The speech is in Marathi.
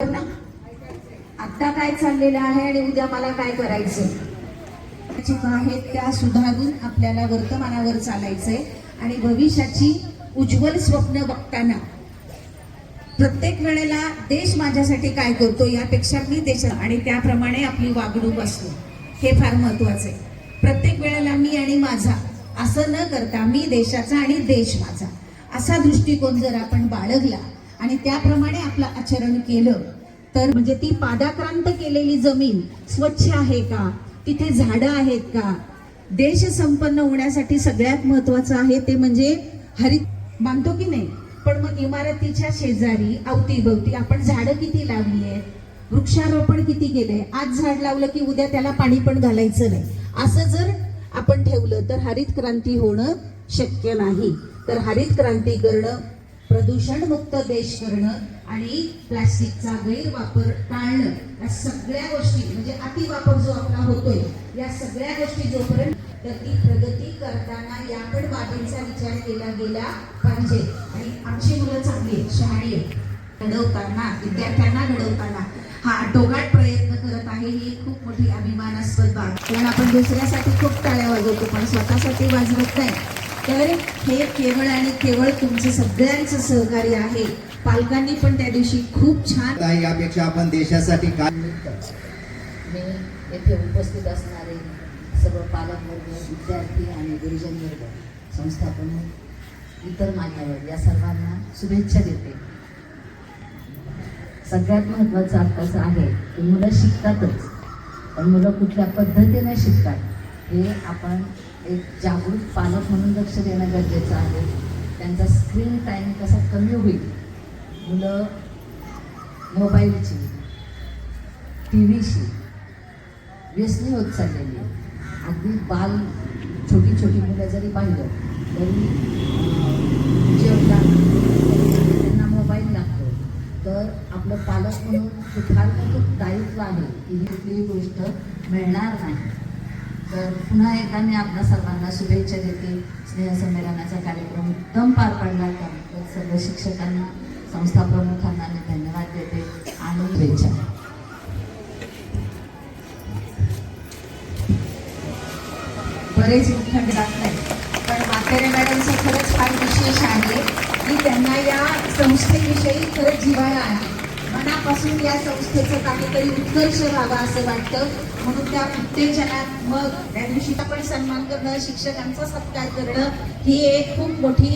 आता काय चाललेलं आहे आणि उद्या मला काय करायचं चुका आहेत त्या सुधारून आपल्याला वर्तमानावर चालायचंय आणि भविष्याची उज्ज्वल स्वप्न बघताना प्रत्येक वेळेला देश माझ्यासाठी काय करतो यापेक्षा मी देश आणि त्याप्रमाणे आपली वागणूक असतो. हे फार महत्वाचं आहे प्रत्येक वेळेला मी आणि माझा असं न करता मी देशाचा आणि देश माझा. असा दृष्टिकोन जर आपण बाळगला आणि त्याप्रमाणे आपलं आचरण केलं. तर म्हणजे ती पादाक्रांत केलेली जमीन स्वच्छ आहे का? तिथे झाडं आहेत का? देश संपन्न होण्यासाठी सगळ्यात महत्वाचं आहे ते म्हणजे हरित मानतो की नाही? पण मग इमारतीच्या शेजारी अवतीभवती आपण झाडं किती लावली आहेत? वृक्षारोपण किती केलंय? आज झाड लावलं की उद्या त्याला पाणी पण घालायचं नाही. असं जर आपण ठेवलं तर हरित क्रांती होणं शक्य नाही. तर हरित क्रांती करणं प्रदूषण मुक्त देश करणं आणि प्लास्टिकचा गैरवापर टाळणं या सगळ्या गोष्टी म्हणजे अतिवापर जो आपला होतोय या सगळ्या गोष्टी जोपर्यंत तर ती प्रगती करताना या पण बाबींचा विचार केला गेला पाहिजे. आणि आमची मुलं चांगली आहेत शहाणी घडवताना विद्यार्थ्यांना घडवताना हा डोगाट प्रयत्न करत आहे ही खूप मोठी अभिमानास्पद बाब. कारण आपण दुसऱ्यासाठी खूप टाळ्या वाजवतो पण स्वतःसाठी वाजवत नाही. तर हे केवळ आणि केवळ तुमचं सगळ्यांचं सहकार्य आहे. पालकांनी पण त्या दिवशी खूप छान आहे यापेक्षा आपण देशासाठी काय मी येथे उपस्थित असणारे सर्व पालकवर्ग विद्यार्थी आणि गुरुजन वर्ग संस्थापन इतर मान्यवर या सर्वांना शुभेच्छा देते. सगळ्यात महत्त्वाचं आत्ताचं आहे की मुलं शिकतातच. पण मुलं कुठल्या पद्धतीने शिकतात हे आपण एक जागरूक पालक म्हणून लक्ष देणं गरजेचं आहे. त्यांचा स्क्रीन टाईम कसा कमी होईल? मुलं मोबाईलची टी व्हीशी व्यसनी होत चाललेली आहे. अगदी बाल छोटी छोटी मुलं जरी पाहिलं तरी जेवता त्यांना मोबाईल लागतो तर आपलं पालक म्हणून फार मोठं दायित्व आहे की ही कुठलीही गोष्ट मिळणार नाही. तर पुन्हा एकदा मी आपल्या सर्वांना शुभेच्छा देते. स्नेहसंमेलनाचा कार्यक्रम उत्तम पार पडला त्याबद्दल सर्व शिक्षकांना संस्था प्रमुखांना मी धन्यवाद देते आणि शुभेच्छा. बरेच मुखंडात नाही पण म्हातेरे मॅडमचं खरंच फार विशेष आहे की त्यांना या संस्थेविषयी खरंच जिवाळा आहे. मनापासून या संस्थेचं काहीतरी उत्कर्ष व्हावा असं वाटतं. म्हणून त्या उत्तेजनात मग त्या दिवशी आपण सन्मान करणं शिक्षकांचा सत्कार करणं ही एक खूप मोठी